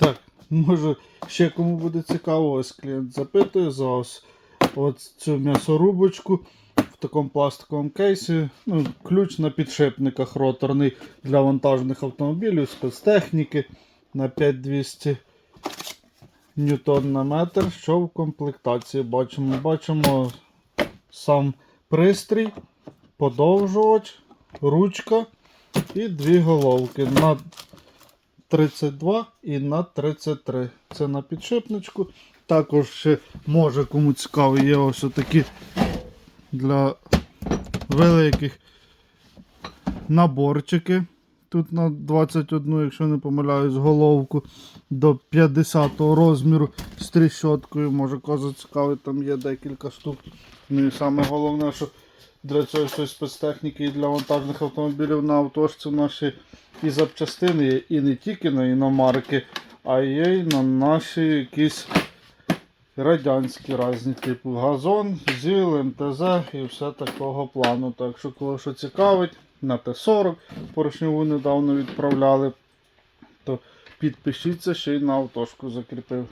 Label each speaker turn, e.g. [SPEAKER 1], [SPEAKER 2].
[SPEAKER 1] Так, може ще кому буде цікаво, ось клієнт запитує за ось, цю м'ясорубочку в такому пластиковому кейсі. Ну, ключ на підшипниках роторний для вантажних автомобілів, спецтехніки на 5200 ньютон на метр. Що в комплектації бачимо? Бачимо сам пристрій, подовжувач, ручка і дві головки на 32 і на 33. Це на підшипничку. Також ще може кому цікаво, є ось такі для великих наборчики. Тут на 21, якщо не помиляюсь, головку до 50 розміру з тріщоткою. Може коза цікавить, там є декілька штук. Ну і саме головне, що для цього щось спецтехніки і для вантажних автомобілів на автошці наші і запчастини і не тільки на іномарки, а і на наші якісь радянські різні, типу газон, ЗІЛ, МТЗ і все такого плану. Так що, кого що цікавить, на Т-40 поршневу недавно відправляли, то підпишіться ще й на автошку закріпив.